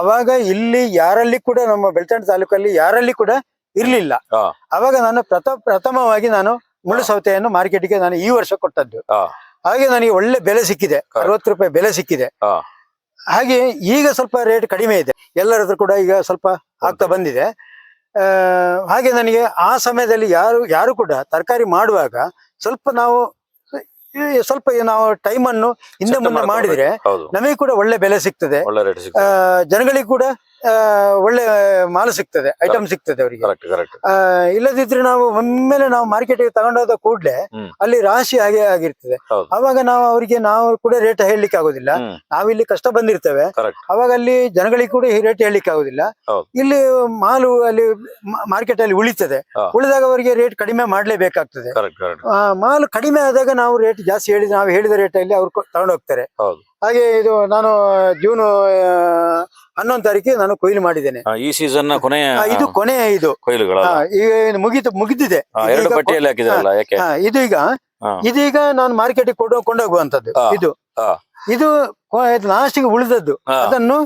ಅವಾಗ ಇಲ್ಲಿ ಯಾರಲ್ಲಿ ಕೂಡ ನಮ್ಮ ಬೆಳ್ತಂಡ ತಾಲೂಕಲ್ಲಿ ಯಾರಲ್ಲಿ ಕೂಡ ಇರ್ಲಿಲ್ಲ. ಅವಾಗ ನಾನು ಪ್ರಥ ಪ್ರಥಮವಾಗಿ ನಾನು ಮುಳ್ಳು ಸೌತೆಯನ್ನು ಮಾರ್ಕೆಟ್ಗೆ ನಾನು ಈ ವರ್ಷ ಕೊಟ್ಟದ್ದು. ಹಾಗೆ ನನಗೆ ಒಳ್ಳೆ ಬೆಲೆ ಸಿಕ್ಕಿದೆ. ಅರವತ್ತು ರೂಪಾಯಿ ಬೆಲೆ ಸಿಕ್ಕಿದೆ. ಹಾಗೆ ಈಗ ಸ್ವಲ್ಪ ರೇಟ್ ಕಡಿಮೆ ಇದೆ. ಎಲ್ಲರ ಹತ್ರ ಕೂಡ ಈಗ ಸ್ವಲ್ಪ ಆಗ್ತಾ ಬಂದಿದೆ. ಹಾಗೆ ನನಗೆ ಆ ಸಮಯದಲ್ಲಿ ಯಾರು ಯಾರು ಕೂಡ ತರಕಾರಿ ಮಾಡುವಾಗ ಸ್ವಲ್ಪ ನಾವು ಸ್ವಲ್ಪ ನಾವು ಟೈಮನ್ನು ಹಿಂದೆ Set ಮುಂದೆ ಮಾಡಿದ್ರೆ ನಮಗೆ ಕೂಡ ಒಳ್ಳೆ ಬೆಲೆ ಸಿಗ್ತದೆ. ಜನಗಳಿಗೆ ಕೂಡ ಒಳ್ಳೆ ಮಾಲು ಸಿಗ್ತದೆ ಐಟಮ್ ಸಿಗ್ತದೆ ಅವರಿಗೆ. ಇಲ್ಲದಿದ್ರೆ ನಾವು ಒಮ್ಮೆಲೆ ನಾವು ಮಾರ್ಕೆಟ್ಗೆ ತಗೊಂಡೋದ ಕೂಡ್ಲೆ. ಅಲ್ಲಿ ರಾಶಿ ಹಾಗೆ ಆಗಿರ್ತದೆ. ಅವಾಗ ನಾವು ಅವರಿಗೆ ನಾವು ಕೂಡ ರೇಟ್ ಹೇಳಲಿಕ್ಕೆ ಆಗುದಿಲ್ಲ. ನಾವಿಲ್ಲಿ ಕಷ್ಟ ಬಂದಿರ್ತೇವೆ. ಅವಾಗ ಅಲ್ಲಿ ಜನಗಳಿಗೆ ಕೂಡ ಈ ರೇಟ್ ಹೇಳಲಿಕ್ಕೆ ಆಗುದಿಲ್ಲ. ಇಲ್ಲಿ ಮಾಲು ಅಲ್ಲಿ ಮಾರ್ಕೆಟ್ ಅಲ್ಲಿ ಉಳಿತದೆ. ಉಳಿದಾಗ ಅವರಿಗೆ ರೇಟ್ ಕಡಿಮೆ ಮಾಡ್ಲೇಬೇಕಾಗ್ತದೆ. ಮಾಲು ಕಡಿಮೆ ಆದಾಗ ನಾವು ರೇಟ್ ಜಾಸ್ತಿ ಹೇಳಿದ್ರೆ ನಾವು ಹೇಳಿದ ರೇಟ್ ಅಲ್ಲಿ ಅವ್ರು ತಗೊಂಡೋಗ್ತಾರೆ ತಗೊಂಡು ಹೋಗ್ತಾರೆ. ಹೌದು. ಹಾಗೆ ಇದು ನಾನು ಜೂನ್ ಹನ್ನೊಂದು ತಾರೀಕಿಗೆ ನಾನು ಕೊಯ್ಲು ಮಾಡಿದ್ದೇನೆ ಆ, ಈ ಸೀಸನ್ನ ಕೊನೆಯ ಆ, ಇದು ಕೊನೆ ಇದು ಕೊಯ್ಲುಗಳ ಆ, ಈಗ ಇದು ಮುಗಿತು ಮುಗಿದಿದೆ ಎರಡು ಈಗ ಕೊ- ಪಟ್ಟಿಯಲ್ಲಿ ಹಾಕಿದಾರಲ್ಲ ಯಾಕೆ ಹಾ, ಇದು ಹಾ. ಇದೀಗ ನಾನು ಮಾರ್ಕೆಟ್ ಕೊಂಡು ಕೊಂಡೋಗುವಂತದ್ದು ಹಾ. ಇದು ಹಾ. ಇದು ಲಾಸ್ಟಿಗೆ ಉಳಿದದ್ದು. ಅದನ್ನು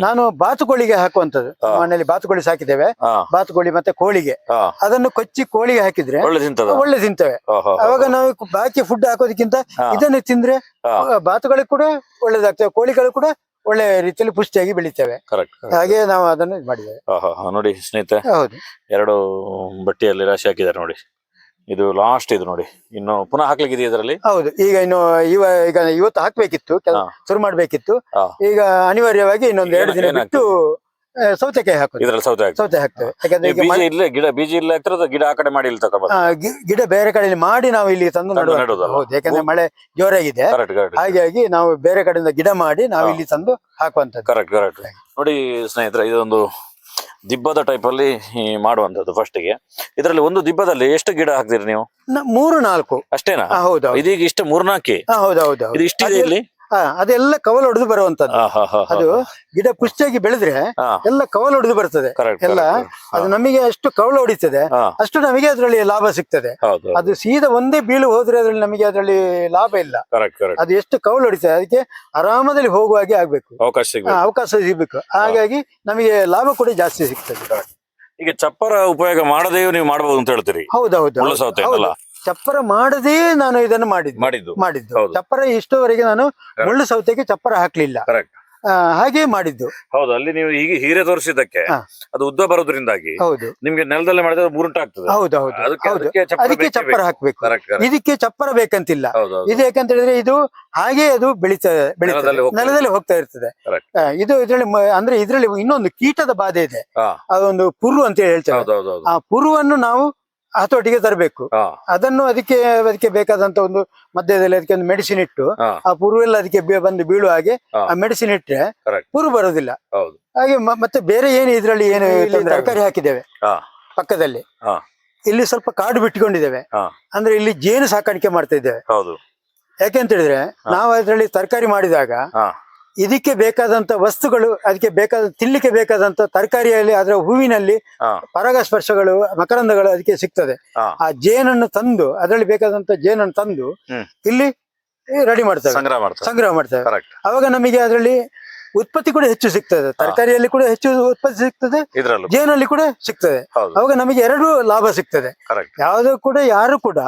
ನಾನು ಬಾತುಕೋಳಿಗೆ ಹಾಕುವಂತದ್ದು. ಮನೆಯಲ್ಲಿ ಬಾತುಕೋಳಿ ಸಾಕಿದ್ದೇವೆ. ಬಾತುಕೋಳಿ ಮತ್ತೆ ಕೋಳಿಗೆ. ಅದನ್ನು ಕೊಚ್ಚಿ ಕೋಳಿಗೆ ಹಾಕಿದ್ರೆ ಒಳ್ಳೆ ತಿಂತವೆ. ಅವಾಗ ನಾವು ಬಾಕಿ ಫುಡ್ ಹಾಕೋದಕ್ಕಿಂತ. ಇದನ್ನು ತಿಂದ್ರೆ. ಬಾತುಗಳಿಗೆ ಕೂಡ ಒಳ್ಳೇದಾಗ್ತವೆ. ಕೋಳಿಗಳು ಕೂಡ ಒಳ್ಳೆ ರೀತಿಯಲ್ಲಿ ಪುಷ್ಟಿಯಾಗಿ ಬೆಳಿತೇವೆ. ಕರೆಕ್ಟ್ ಹಾಗೆ ನಾವು ಅದನ್ನು ಮಾಡಿದ್ದೇವೆ. ನೋಡಿ ಸ್ನೇಹಿತರೆ ಹೌದು. ಎರಡು ಬಟ್ಟೆಯಲ್ಲಿ ರಾಶಿ ಹಾಕಿದ್ದಾರೆ ನೋಡಿ. ಇದು ಲಾಸ್ಟ್ ಇದು ನೋಡಿ. ಇನ್ನು ಪುನಃ ಹಾಕ್ಲಿಕ್ಕೆ ಇದೆಯಾ ಇದರಲ್ಲಿ? ಹೌದು. ಈಗ ಇನ್ನು ಇವ ಈಗ ಇವತ್ತು ಹಾಕ್ಬೇಕಿತ್ತು ಕೆಲ- ಶುರು ಮಾಡ್ಬೇಕಿತ್ತು. ಹಾ. ಈಗ ಅನಿವಾರ್ಯವಾಗಿ ಇನ್ನೊಂದು ಎರಡು ದಿನ ಏನ್ ಬಿಟ್ಟು ಆ, ಸೌತೆಕಾಯಿ ಹಾಕೋದು. ಇದ್ರಲ್ಲಿ ಸೌತೆಕಾಯಿ ಹಾಕಿ ಸೌತೆ ಹಾಕ್ತೇವೆ. ಯಾಕಂದ್ರೆ ಈಗ ಬೀಜ ಮಳೆ- ಇಲ್ಲೇ ಗಿಡ ಬೀಜ ಇಲ್ಲ ಹತ್ತಿರದ ಗಿಡ ಆ ಕಡೆ ಮಾಡಿ ಇಲ್ಲಿ ತಗೊಂಡ್ಬರ್ತಾರೆ ಆ, ಗಿ- ಗಿಡ ಬೇರೆ ಕಡೆಯಲ್ಲಿ ಮಾಡಿ ನಾವು ಇಲ್ಲಿ ತಂದು ತಂದು ನಡುವ? ಹೌದು. ಯಾಕಂದ್ರೆ ಮಳೆ ಜೋರಾಗಿದೆ. ಕರೆಕ್ಟ್ ಕರೆಕ್ಟ್ ಹಾಗಾಗಿ ನಾವು ಬೇರೆ ಕಡೆಯಿಂದ ಗಿಡ ಮಾಡಿ ನಾವು ಹಾ. ಇಲ್ಲಿ ತಂದು ಹಾಕುವಂತದ್ದು ಕರೆಕ್ಟ್ ಕರೆಕ್ಟ್ ನೋಡಿ ಸ್ನೇಹಿತರೆ ಇದೊಂದು ದಿಬ್ಬದ ಟೈಪ್ ಅಲ್ಲಿ ಈ ಮಾಡುವಂತದ್ದು ಫಸ್ಟ್ಗೆ. ಇದರಲ್ಲಿ ಒಂದು ದಿಬ್ಬದಲ್ಲಿ ಎಷ್ಟು ಗಿಡ ಹಾಕ್ತೀರಿ ನೀವು? ಮೂರು ನಾಲ್ಕು. ಅಷ್ಟೇನಾ? ಹೌದು ಇದೀಗ ಇಷ್ಟು ಮೂರ್ನಾಲ್ಕಿ? ಹೌದೌದು ಹೌದು ಹೌದು ಹೌದು. ಇದು ಇಷ್ಟಿದೆ ಇಲ್ಲಿ? ಅದೆಲ್ಲ ಕವಲ್ ಹೊಡೆದು ಬರುವಂತದ್ದು. ಅದು ಗಿಡ ಪುಷ್ಟಿಯಾಗಿ ಬೆಳೆದ್ರೆ ಎಲ್ಲ ಕವಲ್ ಹೊಡೆದು ಬರ್ತದೆ. ಎಲ್ಲ ಅದು ನಮಗೆ ಅಷ್ಟು ಕವಲು ಹೊಡಿತದೆ. ಅಷ್ಟು ನಮಗೆ ಅದರಲ್ಲಿ ಲಾಭ ಸಿಗ್ತದೆ. ಹೌದು ಅದು ಸೀದಾ ಒಂದೇ ಬೀಳು ಹೋದ್ರೆ ಅದ್ರಲ್ಲಿ ನಮಗೆ ಅದರಲ್ಲಿ ಲಾಭ ಇಲ್ಲ. ಅದು ಎಷ್ಟು ಕವಲು ಹೊಡಿತದೆ ಅದಕ್ಕೆ ಆರಾಮದಲ್ಲಿ ಹೋಗುವ ಹಾಗೆ ಆಗ್ಬೇಕು. ಅವಕಾಶ ಸಿಗ್ಬೇಕು. ಅವಕಾಶ ಸಿಗ್ಬೇಕು. ಹಾಗಾಗಿ ನಮಗೆ ಲಾಭ ಕೂಡ ಜಾಸ್ತಿ ಸಿಗ್ತದೆ. ಈಗ ಚಪ್ಪರ ಉಪಯೋಗ ಮಾಡದೇ ನೀವು ಮಾಡಬಹುದು ಅಂತ ಹೇಳ್ತೀರಿ. ಹೌದೌದು ಚಪ್ಪರ ಮಾಡದೇ ನಾನು ಇದನ್ನು ಮಾಡಿದ್ದು. ಮಾಡಿದ್ದು. ಮಾಡಿದ್ದು. ಹೌದು. ಚಪ್ಪರ ಇಷ್ಟವರೆಗೆ ನಾನು ಮುಳ್ಳು ಸೌತೆಗೆ ಚಪ್ಪರ ಹಾಕ್ಲಿಲ್ಲ. ಕರೆಕ್ಟ್ ಆ, ಹಾಗೆ ಮಾಡಿದ್ದು. ಹೌದು ಅಲ್ಲಿ ನೀವು ಈಗ ಹೀರೆ ತೋರಿಸಿದ್ದಕ್ಕೆ ಹಾ. ಅದು ಉದ್ದ ಬರೋದ್ರಿಂದಾಗಿ ಹೌದು. ನಿಮ್ಗೆ ನೆಲದಲ್ಲಿ ಮಾಡಿದ್ರೆ ಮುರುಟ ಆಗ್ತದೆ. ಹೌದು ಹೌದು. ಅದಕ್ಕೆ ಹೌದು. ಅದಕ್ಕೆ ಚಪ್ಪರ ಅದಕ್ಕೆ ಬೇಕೇ ಚಪ್ಪರ ಬೇಕು. ಹಾಕ್ಬೇಕು. Correct, correct. ಇದಕ್ಕೆ ಚಪ್ಪರ ಬೇಕಂತಿಲ್ಲ. ಹೌದು ಹೌದು. ಇದು ಯಾಕಂತ ಹೇಳಿದ್ರೆ ಇದು ಹಾಗೆ ಅದು ಬೆಳೀತದೆ ಬೆಳೀತದೆ. ನೆಲದಲ್ಲಿ ಹೋಗ್ತಾ ನೆಲದಲ್ಲಿ ಹೋಗ್ತಾ ಇರ್ತದೆ. Correct. ಆ, ಇದು ಇದರಲ್ಲಿ ಮ- ಅಂದ್ರೆ ಇದರಲ್ಲಿ ಇನ್ನೊಂದು ಕೀಟದ ಬಾಧೆ ಇದೆ. ಹಾ, ಅದೊಂದು ಪುರು ಅಂತ ಹೇಳಿ ಹೇಳ್ತೇವೆ ಹೌದು ಹೌದು ಹೌದು. ಆ ಪುರುವನ್ನು ನಾವು ಹತೋಟಿಗೆ ತರಬೇಕು. ಅದನ್ನು ಅದಕ್ಕೆ ಅದಕ್ಕೆ ಬೇಕಾದಂತ ಒಂದು ಮಧ್ಯದಲ್ಲಿ ಅದಕ್ಕೆ ಒಂದು ಮೆಡಿಸಿನ್ ಇಟ್ಟು ಆ ಪುರು ಎಲ್ಲ ಅದಕ್ಕೆ ಬಂದು ಬೀಳುವ ಹಾಗೆ. ಆ ಮೆಡಿಸಿನ್ ಇಟ್ಟರೆ Correct. ಪುರು ಬರೋದಿಲ್ಲ. ಹಾಗೆ ಮತ್ತೆ ಬೇರೆ ಏನು ಇದ್ರಲ್ಲಿ ಏನು ತರಕಾರಿ ಹಾಕಿದ್ದೇವೆ. ಪಕ್ಕದಲ್ಲಿ. ಇಲ್ಲಿ ಸ್ವಲ್ಪ ಕಾಡು ಬಿಟ್ಕೊಂಡಿದ್ದೇವೆ. ಹಾ. ಅಂದ್ರೆ ಇಲ್ಲಿ ಜೇನು ಸಾಕಾಣಿಕೆ ಮಾಡ್ತಾ ಇದ್ದೇವೆ. ಯಾಕೆಂತ ಹೇಳಿದ್ರೆ ನಾವು ಅದರಲ್ಲಿ ತರಕಾರಿ ಮಾಡಿದಾಗ ಇದಕ್ಕೆ ಬೇಕಾದಂತ ವಸ್ತುಗಳು ಅದಕ್ಕೆ ಬೇಕಾದ ತಿನ್ಲಿಕ್ಕೆ ಬೇಕಾದಂತ ತರಕಾರಿಯಲ್ಲಿ ಅದರ ಹೂವಿನಲ್ಲಿ ಪರಾಗಸ್ಪರ್ಶಗಳು ಮಕರಂದಗಳು ಅದಕ್ಕೆ ಸಿಗ್ತದೆ. ಆ ಜೇನನ್ನು ತಂದು ಅದರಲ್ಲಿ ಬೇಕಾದಂತ ಜೇನನ್ನು ತಂದು ಇಲ್ಲಿ ರೆಡಿ ಮಾಡ್ತಾರೆ ಸಂಗ್ರಹ ಮಾಡ್ತಾರೆ ಸಂಗ್ರಹ ಮಾಡ್ತೇವೆ. ಕರೆಕ್ಟ್ ಅವಾಗ ನಮಗೆ ಅದರಲ್ಲಿ ಉತ್ಪತ್ತಿ ಕೂಡ ಹೆಚ್ಚು ಸಿಗ್ತದೆ. ತರಕಾರಿಯಲ್ಲಿ ಕೂಡ ಹೆಚ್ಚು ಉತ್ಪತ್ತಿ ಸಿಗ್ತದೆ. ಜೇನಲ್ಲಿ ಕೂಡ ಸಿಗ್ತದೆ. ಅವಾಗ ನಮಗೆ ಎರಡು ಲಾಭ ಸಿಗ್ತದೆ. ಯಾವುದು ಕೂಡ ಯಾರು ಕೂಡ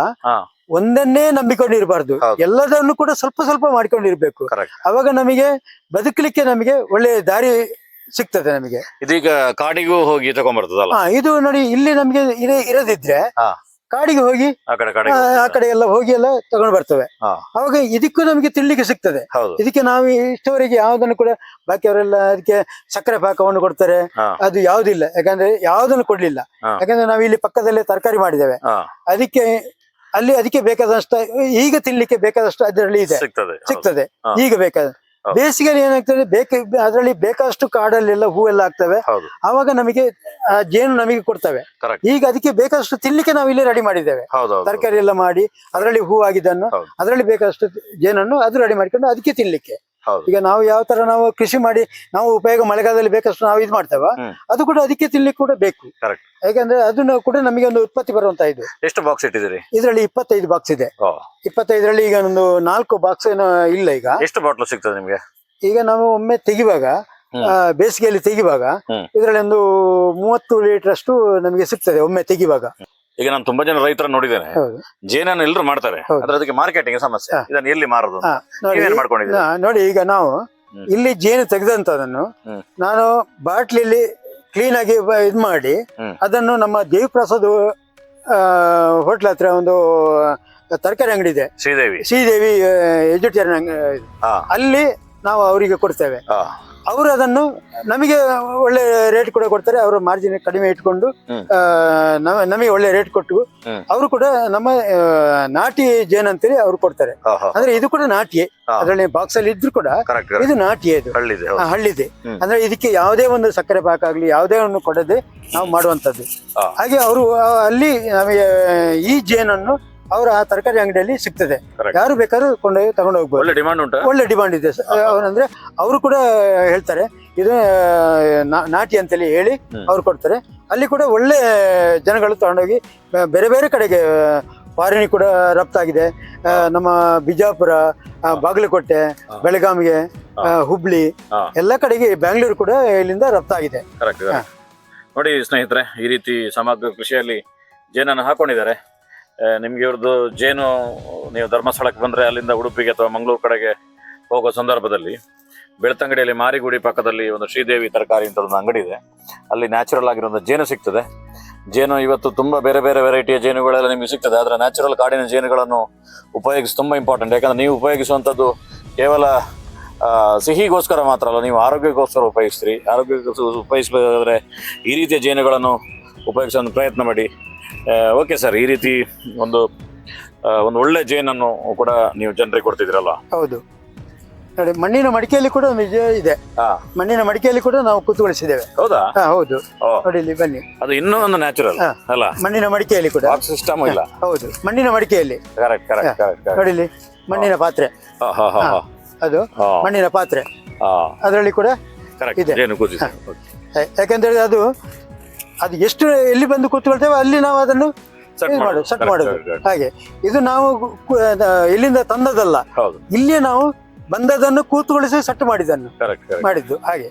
ಒಂದನ್ನೇ ನಂಬಿಕೊಂಡಿರಬಾರ್ದು. ಎಲ್ಲದನ್ನು ಕೂಡ ಸ್ವಲ್ಪ ಸ್ವಲ್ಪ ಮಾಡ್ಕೊಂಡಿರ್ಬೇಕು. ಅವಾಗ ನಮಗೆ ಬದುಕಲಿಕ್ಕೆ ನಮಗೆ ಒಳ್ಳೆ ದಾರಿ ಸಿಗ್ತದೆ ನಮಗೆ. ಇದೀಗ ಕಾಡಿಗೂ ಹೋಗಿ ತಗೊಂಡ್ಬರ್ತದಲ್ಲ ಇದು ನೋಡಿ ಇಲ್ಲಿ ನಮಗೆ ಇರೇ ಇರದಿದ್ರೆ ಕಾಡಿಗೆ ಹೋಗಿ ಆ ಕಡೆ ಎಲ್ಲ ಹೋಗಿ ಎಲ್ಲ ತಗೊಂಡು ಬರ್ತವೆ. ಅವಾಗ ಇದಕ್ಕೂ ನಮಗೆ ತಿನ್ಲಿಕ್ಕೆ ಸಿಗ್ತದೆ. ಇದಕ್ಕೆ ನಾವು ಇಷ್ಟವರೆಗೆ ಯಾವ್ದನ್ನು ಕೂಡ ಬಾಕಿಯವರೆಲ್ಲ ಅದಕ್ಕೆ ಸಕ್ಕರೆ ಪಾಕವನ್ನು ಕೊಡ್ತಾರೆ. ಅದು ಯಾವುದಿಲ್ಲ. ಯಾಕಂದ್ರೆ ಯಾವ್ದನ್ನು ಕೊಡ್ಲಿಲ್ಲ. ಯಾಕಂದ್ರೆ ನಾವು ಇಲ್ಲಿ ಪಕ್ಕದಲ್ಲೇ ತರಕಾರಿ ಮಾಡಿದ್ದೇವೆ. ಅದಕ್ಕೆ ಅಲ್ಲಿ ಅದಕ್ಕೆ ಬೇಕಾದಷ್ಟು ಈಗ ತಿನ್ಲಿಕ್ಕೆ ಬೇಕಾದಷ್ಟು ಅದರಲ್ಲಿ ಇದೆ. ಸಿಗ್ತದೆ. ಈಗ ಬೇಕಾದ. ಬೇಸಿಗೆಯಲ್ಲಿ ಏನಾಗ್ತದೆ ಬೇಕ ಅದರಲ್ಲಿ ಬೇಕಾದಷ್ಟು ಕಾಡಲ್ಲೆಲ್ಲ ಹೂವೆಲ್ಲ ಆಗ್ತವೆ. ಅವಾಗ ಆವಾಗ ನಮಗೆ ಜೇನು ನಮಗೆ ಕೊಡ್ತವೆ. ಈಗ ಅದಕ್ಕೆ ಬೇಕಾದಷ್ಟು ತಿನ್ಲಿಕ್ಕೆ ನಾವು ಇಲ್ಲಿ ರೆಡಿ ಮಾಡಿದ್ದೇವೆ. ತರಕಾರಿ ಎಲ್ಲ ಮಾಡಿ ಅದರಲ್ಲಿ ಹೂ ಆಗಿದ್ದನ್ನು. ಅದರಲ್ಲಿ ಬೇಕಾದಷ್ಟು ಜೇನನ್ನು ಅದು ರೆಡಿ ಮಾಡ್ಕೊಂಡು ಅದಕ್ಕೆ ತಿನ್ಲಿಕ್ಕೆ. ಈಗ ನಾವು ಯಾವ ತರ ನಾವು ಕೃಷಿ ಮಾಡಿ ನಾವು ಉಪಯೋಗ ಮಳೆಗಾಲದಲ್ಲಿ ಬೇಕಷ್ಟು ನಾವು ಇದು ಮಾಡ್ತೇವ ಅದು ಕೂಡ ಅದಕ್ಕೆ ತಿನ್ಲಿಕ್ಕೆ ಕೂಡ ಬೇಕು. ಯಾಕಂದ್ರೆ ಅದನ್ನ ಕೂಡ ನಮಗೆ ಒಂದು ಉತ್ಪತ್ತಿ ಬರುವಂತ ಇದು. ಎಷ್ಟು ಬಾಕ್ಸ್ ಇಟ್ಟಿದ್ದೀರಿ? ಇದರಲ್ಲಿ ಇಪ್ಪತ್ತೈದು ಬಾಕ್ಸ್ ಇದೆ. ಇಪ್ಪತ್ತೈದರಲ್ಲಿ ಈಗ ಒಂದು ನಾಲ್ಕು ಬಾಕ್ಸ್ ಏನೋ ಇಲ್ಲ ಈಗ. ಎಷ್ಟು ಬಾಟ್ಲು ಸಿಗ್ತದೆ ನಿಮ್ಗೆ? ಈಗ ನಾವು ಒಮ್ಮೆ ತೆಗಿವಾಗ ಬೇಸಿಗೆಯಲ್ಲಿ ತೆಗಿವಾಗ. ಇದರಲ್ಲಿ ಒಂದು ಮೂವತ್ತು ಲೀಟರ್ ಅಷ್ಟು ನಮಗೆ ಸಿಗ್ತದೆ ಒಮ್ಮೆ ತೆಗಿವಾಗ. ಈಗ ನಾನು ತುಂಬಾ ಜನ ರೈತರ ನೋಡಿದ್ದೇನೆ. ಹೌದು. ಜೇನನ್ನು ಎಲ್ಲರೂ ಮಾಡ್ತಾರೆ. ಹೌದು. ಅದಕ್ಕೆ ಮಾರ್ಕೆಟಿಂಗ್ ಸಮಸ್ಯೆ. ಇದನ್ನ ಎಲ್ಲಿ ಮಾರೋದು ಹಾ, ನೋಡಿ ನೀವೇನ್ ಮಾಡ್ಕೊಂಡಿದ್ದೀರಿ? ನಾ- ನೋಡಿ ಈಗ ನಾವು ಹ್ಮ್. ಇಲ್ಲಿ ಜೇನು ತೆಗೆದಂತದನ್ನು ಅದನ್ನು ನಾನು ಬಾಟ್ಲಿಲಿ ಕ್ಲೀನ್ ಆಗಿ ಇದು ಮಾಡಿ ಹ್ಮ್. ಅದನ್ನು ನಮ್ಮ ದೇವಿಪ್ರಸಾದ್ ಹೋಟ್ಲ್ ಹತ್ರ ಒಂದು ತರಕಾರಿ ಅಂಗಡಿ ಇದೆ. ಶ್ರೀದೇವಿ. ಶ್ರೀದೇವಿ ಎಜುಟೇರಿಯನ್ ಹಾ. ಅಲ್ಲಿ ನಾವು ಅವರಿಗೆ ಕೊಡ್ತೇವೆ. ಹಾ. ಅವರು ಅದನ್ನು ನಮಗೆ ಒಳ್ಳೆ ರೇಟ್ ಕೂಡ ಕೊಡ್ತಾರೆ ಅವರ ಮಾರ್ಜಿನ್ ಕಡಿಮೆ ಇಟ್ಕೊಂಡು ನಮಗೆ ಒಳ್ಳೆ ರೇಟ್ ಕೊಟ್ಟು. ಅವರು ಕೂಡ ನಮ್ಮ ನಾಟಿ ಜೇನ್ ಅಂತೇಳಿ ಅವ್ರು ಕೊಡ್ತಾರೆ. ಅಂದ್ರೆ ಇದು ಕೂಡ ನಾಟಿಯೇ. ಅದರಲ್ಲಿ ಬಾಕ್ಸ್ ಅಲ್ಲಿ ಇದ್ರು ಕೂಡ ಇದು ನಾಟಿಯೇ ಇದು ಹಳ್ಳಿದೆ ಹಳ್ಳಿದೆ. ಅಂದ್ರೆ ಇದಕ್ಕೆ ಯಾವುದೇ ಒಂದು ಸಕ್ಕರೆ ಪಾಕ ಆಗ್ಲಿ ಯಾವುದೇ ಒಂದು ಕೊಡದೆ ನಾವು ಮಾಡುವಂತದ್ದು ಹಾಗೆ ಅವರು ಅಲ್ಲಿ ನಮಗೆ ಈ ಜೇನನ್ನು ಅವರ ಆ ತರಕಾರಿ ಅಂಗಡಿಯಲ್ಲಿ ಸಿಗ್ತದೆ. Correct. ಯಾರು ಬೇಕಾದ್ರೂ ಕೊಂಡೋಗಿ ತಗೊಂಡು ಹೋಗ್ಬೋದು. ಒಳ್ಳೆ ಡಿಮಾಂಡ್ ಉಂಟಾ? ಒಳ್ಳೆ ಡಿಮಾಂಡ್ ಇದೆ. ಸ- ಅವರಂದ್ರೆ ಅವರು ಕೂಡ ಹೇಳ್ತಾರೆ ಇದು ನಾ- ನಾಟಿ ಅಂತೇಳಿ ಹೇಳಿ ಹ್ಮ್. ಅವ್ರು ಕೊಡ್ತಾರೆ. ಅಲ್ಲಿ ಕೂಡ ಒಳ್ಳೆ ಜನಗಳು ತಗೊಂಡೋಗಿ ಬ- ಬೇರೆ ಬೇರೆ ಕಡೆಗೆ ಫಾರಿನ್ ಕೂಡ ರಫ್ತಾಗಿದೆ. ಆ, ನಮ್ಮ ಬಿಜಾಪುರ ಆ, ಬಾಗಲಕೋಟೆ ಹಾ. ಬೆಳಗಾವಿಗೆ ಆ, ಹುಬ್ಳಿ ಹಾ. ಎಲ್ಲ ಕಡೆಗೆ ಬೆಂಗಳೂರು ಕೂಡ ಇಲ್ಲಿಂದ ರಫ್ತಾಗಿದೆ. ಕರೆಕ್ಟ್ ನೋಡಿ ಸ್ನೇಹಿತರೆ ಈ ರೀತಿ ಸಮಗ್ರ ಕೃಷಿಯಲ್ಲಿ ಜೇನನ್ನು ಹಾಕೊಂಡಿದ್ದಾರೆ. ನಿಮ್ಗೆ ಇವ್ರದ್ದು ಜೇನು, ನೀವು ಧರ್ಮಸ್ಥಳಕ್ಕೆ ಬಂದರೆ ಅಲ್ಲಿಂದ ಉಡುಪಿಗೆ ಅಥವಾ ಮಂಗಳೂರು ಕಡೆಗೆ ಹೋಗೋ ಸಂದರ್ಭದಲ್ಲಿ ಬೆಳ್ತಂಗಡಿಯಲ್ಲಿ ಮಾರಿಗುಡಿ ಪಕ್ಕದಲ್ಲಿ ಒಂದು ಶ್ರೀದೇವಿ ತರಕಾರಿ ಅಂತ ಒಂದು ಅಂಗಡಿ ಇದೆ. ಅಲ್ಲಿ ನ್ಯಾಚುರಲ್ ಆಗಿರೋ ಜೇನು ಸಿಗ್ತದೆ. ಜೇನು ಇವತ್ತು ತುಂಬ ಬೇರೆ ಬೇರೆ ವೆರೈಟಿಯ ಜೇನುಗಳೆಲ್ಲ ನಿಮಗೆ ಸಿಗ್ತದೆ. ಆದರೆ ನ್ಯಾಚುರಲ್ ಕಾಡಿನ ಜೇನುಗಳನ್ನು ಉಪಯೋಗಿಸಿ ತುಂಬ ಇಂಪಾರ್ಟೆಂಟ್ ಯಾಕಂದರೆ ನೀವು ಉಪಯೋಗಿಸುವಂಥದ್ದು ಕೇವಲ ಸಿಹಿಗೋಸ್ಕರ ಮಾತ್ರ ಅಲ್ಲ, ನೀವು ಆರೋಗ್ಯಕ್ಕೋಸ್ಕರ ಉಪಯೋಗಿಸ್ತೀರಿ. ಆರೋಗ್ಯಕ್ಕೋಸ್ಕರ ಉಪಯೋಗಿಸಬೇಕಾದ್ರೆ ಈ ರೀತಿಯ ಜೇನುಗಳನ್ನು ಉಪಯೋಗಿಸೋ ಪ್ರಯತ್ನ ಮಾಡಿ. ಓಕೆ ಸರ್ ಈ ರೀತಿ ಒಂದು ಒಂದು ಒಳ್ಳೆ ಜೇನನ್ನು ಕೂಡ ನೀವು ಜನರಿಗೆ ಕೊಡ್ತಿದ್ರಲ್ಲ ಹೌದು. ನೋಡಿ ಮಣ್ಣಿನ ಮಡಿಕೆಯಲ್ಲಿ ಕೂಡ ಒಂದು ಇದು ಇದೆ. ಹಾ. ಮಣ್ಣಿನ ಮಡಿಕೆಯಲ್ಲಿ ಕೂಡ ನಾವು ಕೂತುಗೊಳಿಸಿದ್ದೇವೆ ಹೌದಾ? ಹಾ ಹೌದು. ನೋಡಿ ಇಲ್ಲಿ ಬನ್ನಿ. ಅದು ಇನ್ನೂ ಒಂದು ನ್ಯಾಚುರಲ್ ಹಾ. ಅಲ್ಲ? ಮಣ್ಣಿನ ಮಡಿಕೆಯಲ್ಲಿ ಕೂಡ. ಸಿಸ್ಟಮ್ ಇಲ್ಲ. ಹೌದು. ಮಣ್ಣಿನ ಮಡಿಕೆಯಲ್ಲಿ. ಕರೆಕ್ಟ್ ಕರೆಕ್ಟ್ ಕರೆಕ್ಟ್ ನೋಡಿ ಇಲ್ಲಿ ಮಣ್ಣಿನ ಪಾತ್ರೆ. ಹಾ ಹಾ ಹಾ ಹಾ. ಅದು ಹಾ. ಮಣ್ಣಿನ ಪಾತ್ರೆ. ಹಾ. ಅದರಲ್ಲಿ ಕೂಡ ಕರೆಕ್ಟ್ ಇದೆ. ಏನು ಕೂತಿದೆ ಯಾಕಂದ್ರೆ ಅದು ಅದು ಎಷ್ಟು ಎಲ್ಲಿ ಬಂದು ಕೂತ್ಕೊಳ್ತೇವೆ ಅಲ್ಲಿ ನಾವು ಅದನ್ನು ಮಾಡೋದು. ಸೆಟ್ ಮಾಡುದು. ಹಾಗೆ. ಇದು ನಾವು ಇಲ್ಲಿಂದ ಎಲ್ಲಿಂದ ತಂದದಲ್ಲ ಇಲ್ಲಿ ಇಲ್ಲಿಯೇ ನಾವು ಬಂದದನ್ನು ಕೂತ್ಕೊಳಿಸಿ ಸೆಟ್ ಮಾಡಿದನ್ನು ಕರೆಕ್ಟ್ ಮಾಡಿದ್ದು. ಹಾಗೆ.